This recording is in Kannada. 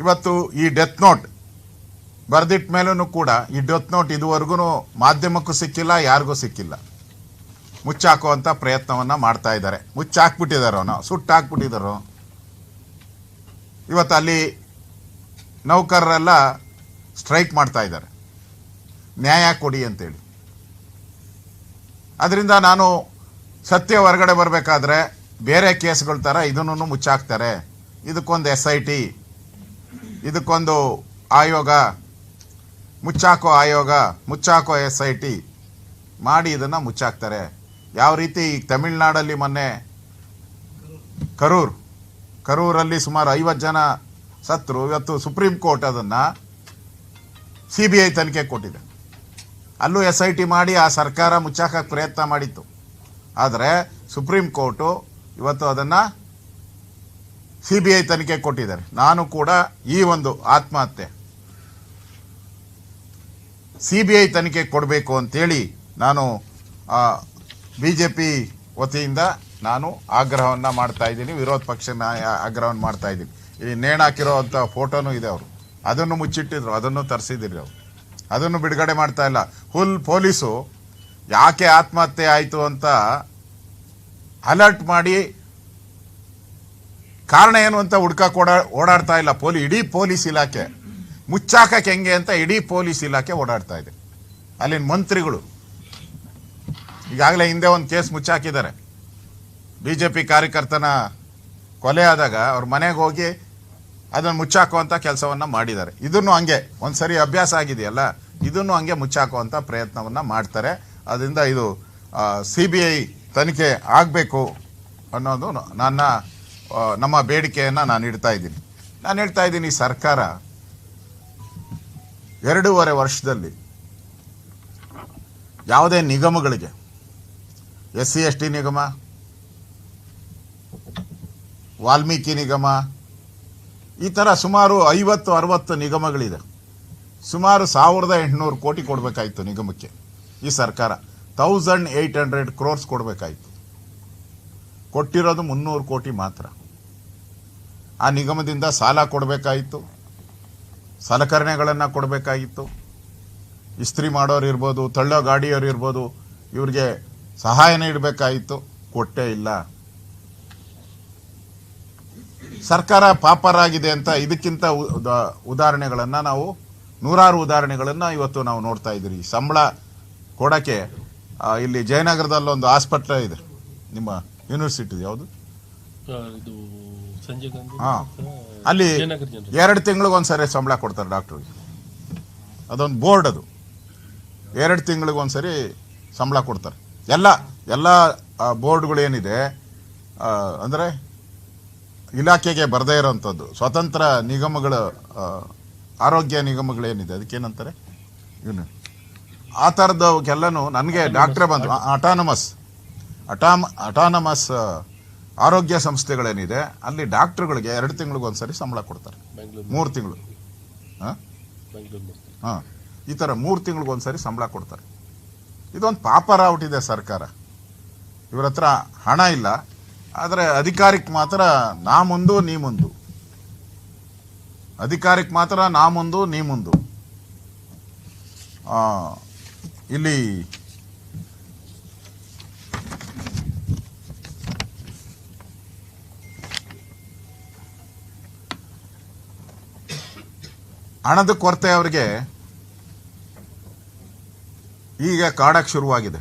ಇವತ್ತು ಈ ಡೆತ್ ನೋಟ್ ಬರೆದಿಟ್ಟ ಮೇಲೂ ಕೂಡ ಈ ಡೆತ್ ನೋಟ್ ಇದುವರೆಗೂ ಮಾಧ್ಯಮಕ್ಕೂ ಸಿಕ್ಕಿಲ್ಲ, ಯಾರಿಗೂ ಸಿಕ್ಕಿಲ್ಲ. ಮುಚ್ಚಾಕುವಂಥ ಪ್ರಯತ್ನವನ್ನು ಮಾಡ್ತಾ ಇದ್ದಾರೆ. ಅವನು? ನಾವು ಸುಟ್ಟಾಕ್ಬಿಟ್ಟಿದ್ದಾರೋ ಇವತ್ತು ಅಲ್ಲಿ ನೌಕರರೆಲ್ಲ ಸ್ಟ್ರೈಕ್ ಮಾಡ್ತಾ ಇದ್ದಾರೆ. ನ್ಯಾಯ ಕೊಡಿ ಅಂತೇಳಿ. ಅದರಿಂದ ನಾನು ಸತ್ಯ ಹೊರಗಡೆ ಬರಬೇಕಾದ್ರೆ ಬೇರೆ ಕೇಸ್ಗಳ ಥರ ಇದನ್ನು ಮುಚ್ಚಾಕ್ತಾರೆ. ಇದಕ್ಕೊಂದು ಎಸ್ ಐ ಟಿ ಇದಕ್ಕೊಂದು ಆಯೋಗ, ಮುಚ್ಚಾಕೋ ಆಯೋಗ, ಮುಚ್ಚಾಕೋ ಎಸ್ ಐ ಟಿ ಮಾಡಿ ಇದನ್ನು ಮುಚ್ಚಾಕ್ತಾರೆ. ಯಾವ ರೀತಿ ತಮಿಳ್ನಾಡಲ್ಲಿ ಮೊನ್ನೆ ಕರೂರ್, ಕರೂರಲ್ಲಿ ಸುಮಾರು ಐವತ್ತು ಜನ ಸತ್ರು ಇವತ್ತು ಸುಪ್ರೀಂ ಕೋರ್ಟ್ ಅದನ್ನು ಸಿ ಬಿ ಐ ತನಿಖೆ ಕೊಟ್ಟಿದೆ. ಅಲ್ಲೂ ಎಸ್ ಐ ಟಿ ಮಾಡಿ ಆ ಸರ್ಕಾರ ಮುಚ್ಚಾಕಕ್ಕೆ ಪ್ರಯತ್ನ ಮಾಡಿತ್ತು. ಆದರೆ ಸುಪ್ರೀಂ ಕೋರ್ಟು ಇವತ್ತು ಅದನ್ನು ಸಿ ಬಿ ಐ ತನಿಖೆ ಕೊಟ್ಟಿದ್ದಾರೆ. ನಾನು ಕೂಡ ಈ ಒಂದು ಆತ್ಮಹತ್ಯೆ ಸಿ ಬಿ ಐ ತನಿಖೆ ಕೊಡಬೇಕು ಅಂತೇಳಿ ನಾನು ಬಿ ಜೆ ಪಿ ವತಿಯಿಂದ ನಾನು ಆಗ್ರಹವನ್ನು ಮಾಡ್ತಾ ಇದ್ದೀನಿ. ವಿರೋಧ ಪಕ್ಷ ಆಗ್ರಹವನ್ನು ಮಾಡ್ತಾ ಇದ್ದೀನಿ. ಈ ನೇಣಾಕಿರೋ ಅಂಥ ಫೋಟೋನೂ ಇದೆ ಅವರು. ಅದನ್ನು ಮುಚ್ಚಿಟ್ಟಿದ್ರು, ಅದನ್ನು ತರಿಸಿದಿರಿ ಅವರು. ಅದನ್ನು ಬಿಡುಗಡೆ ಮಾಡ್ತಾ ಇಲ್ಲ. ಫುಲ್ ಪೊಲೀಸು ಯಾಕೆ ಆತ್ಮಹತ್ಯೆ ಆಯಿತು ಅಂತ ಅಲರ್ಟ್ ಮಾಡಿ ಕಾರಣ ಏನು ಅಂತ ಹುಡ್ಕಕ್ಕೆ ಓಡಾ ಓಡಾಡ್ತಾ ಇಲ್ಲ. ಪೊಲೀ, ಇಡೀ ಪೊಲೀಸ್ ಇಲಾಖೆ. ಮುಚ್ಚಾಕಕ್ಕೆ ಹೆಂಗೆ ಅಂತ ಇಡೀ ಪೊಲೀಸ್ ಇಲಾಖೆ ಓಡಾಡ್ತಾ ಇದೆ. ಅಲ್ಲಿನ ಮಂತ್ರಿಗಳು. ಈಗಾಗಲೇ ಹಿಂದೆ ಒಂದು ಕೇಸ್ ಮುಚ್ಚಾಕಿದ್ದಾರೆ. ಬಿ ಜೆ ಪಿ ಕಾರ್ಯಕರ್ತನ ಕೊಲೆ ಆದಾಗ ಅವ್ರ ಮನೆಗೆ ಹೋಗಿ ಅದನ್ನು ಮುಚ್ಚಾಕುವಂಥ ಕೆಲಸವನ್ನು ಮಾಡಿದ್ದಾರೆ. ಇದನ್ನು ಹಂಗೆ ಒಂದು ಸರಿ ಅಭ್ಯಾಸ ಆಗಿದೆಯಲ್ಲ, ಇದನ್ನು ಹಂಗೆ ಮುಚ್ಚಾಕುವಂಥ ಪ್ರಯತ್ನವನ್ನು ಮಾಡ್ತಾರೆ. ಅದರಿಂದ ಇದು ಸಿ ಬಿ ಐ ತನಿಖೆ ಆಗಬೇಕು ಅನ್ನೋದು ನನ್ನ ನಮ್ಮ ಬೇಡಿಕೆಯನ್ನು ನಾನು ಇಡ್ತಾ ಇದ್ದೀನಿ. ನಾನು ಹೇಳ್ತಾ ಇದ್ದೀನಿ, ಸರ್ಕಾರ ಎರಡೂವರೆ ವರ್ಷದಲ್ಲಿ ಯಾವುದೇ ನಿಗಮಗಳಿಗೆ, ಎಸ್ ಸಿ, ಎಸ್ ಟಿ ನಿಗಮ, ವಾಲ್ಮೀಕಿ ನಿಗಮ, ಈ ಥರ ಸುಮಾರು ಐವತ್ತು, ಅರವತ್ತು ನಿಗಮಗಳಿದೆ. ಸುಮಾರು ಸಾವಿರದ ಎಂಟುನೂರು ಕೋಟಿ ಕೊಡಬೇಕಾಯಿತು ನಿಗಮಕ್ಕೆ. ಈ ಸರ್ಕಾರ ತೌಸಂಡ್ ಏಯ್ಟ್ ಹಂಡ್ರೆಡ್ ಕ್ರೋರ್ಸ್ ಕೊಡಬೇಕಾಯಿತು. ಕೊಟ್ಟಿರೋದು ಮುನ್ನೂರು ಕೋಟಿ ಮಾತ್ರ. ಆ ನಿಗಮದಿಂದ ಸಾಲ ಕೊಡಬೇಕಾಯಿತು. ಸಲಕರಣೆಗಳನ್ನು ಕೊಡಬೇಕಾಗಿತ್ತು ಇಸ್ತ್ರಿ ಮಾಡೋರು ಇರ್ಬೋದು, ತಳ್ಳೋ ಗಾಡಿಯವರು ಇರ್ಬೋದು, ಇವ್ರಿಗೆ ಸಹಾಯನ ಇಡಬೇಕಾಗಿತ್ತು ಕೊಟ್ಟೇ ಇಲ್ಲ. ಸರ್ಕಾರ ಪಾಪರಾಗಿದೆ ಅಂತ ಇದಕ್ಕಿಂತ ಉದಾಹರಣೆಗಳನ್ನು ನಾವು, ನೂರಾರು ಉದಾಹರಣೆಗಳನ್ನು ಇವತ್ತು ನಾವು ನೋಡ್ತಾ ಇದ್ದೀರಿ. ಸಂಬಳ ಕೊಡೋಕ್ಕೆ ಇಲ್ಲಿ ಜಯನಗರದಲ್ಲೊಂದು ಆಸ್ಪತ್ರೆ ಇದೆ. ನಿಮ್ಮ ಯೂನಿವರ್ಸಿಟಿ ಯಾವುದು? ಇದು ಸಂಜಯ್ ಗಾಂಧಿ ಹಾ. ಅಲ್ಲಿ ಎರಡು ತಿಂಗಳಿಗೆ ಒಂದ್ಸರಿ ಸಂಬಳ ಕೊಡ್ತಾರೆ ಡಾಕ್ಟ್ರಿಗೆ ಅದೊಂದು ಬೋರ್ಡ್ ಅದು. ಎರಡು ತಿಂಗಳಿಗೆ ಒಂದ್ಸರಿ ಸಂಬಳ ಕೊಡ್ತಾರೆ. ಎಲ್ಲ ಎಲ್ಲ ಬೋರ್ಡ್ಗಳು ಏನಿದೆ ಅಂದ್ರೆ ಇಲಾಖೆಗೆ ಬರದೇ ಇರೋವಂಥದ್ದು ಸ್ವತಂತ್ರ ನಿಗಮಗಳು ಆರೋಗ್ಯ ನಿಗಮಗಳೇನಿದೆ ಅದಕ್ಕೇನಂತಾರೆ? ಇವನು ಆ ಥರದವಕ್ಕೆಲ್ಲನೂ ನನಗೆ ಡಾಕ್ಟ್ರೇ ಬಂದರು. ಅಟಾನಮಸ್ ಅಟಾಮ್ ಅಟಾನಮಸ್ ಆರೋಗ್ಯ ಸಂಸ್ಥೆಗಳೇನಿದೆ ಅಲ್ಲಿ ಡಾಕ್ಟ್ರುಗಳಿಗೆ ಎರಡು ತಿಂಗಳಿಗೆ ಒಂದ್ಸರಿ ಸಂಬಳ ಕೊಡ್ತಾರೆ. ಮೂರು ತಿಂಗಳು. ಹಾಂ? ಹಾಂ. ಈ ಥರ ಮೂರು ತಿಂಗಳಿಗೆ ಒಂದ್ಸರಿ ಸಂಬಳ ಕೊಡ್ತಾರೆ. ಇದೊಂದು ಪಾಪರಾವುಟಿದೆ ಸರ್ಕಾರ. ಇವ್ರ ಹತ್ರ ಹಣ ಇಲ್ಲ. ಆದರೆ ಅಧಿಕಾರಕ್ಕೆ ಮಾತ್ರ ನಾ ಮುಂದು ನೀ ಮುಂದು. ಅಧಿಕಾರಕ್ಕೆ ಮಾತ್ರ ನಾ ಮುಂದು ನೀ ಮುಂದು. ಇಲ್ಲಿ ಹಣದ ಕೊರತೆ ಅವರಿಗೆ ಈಗ ಕಾಡಕ್ಕೆ ಶುರುವಾಗಿದೆ.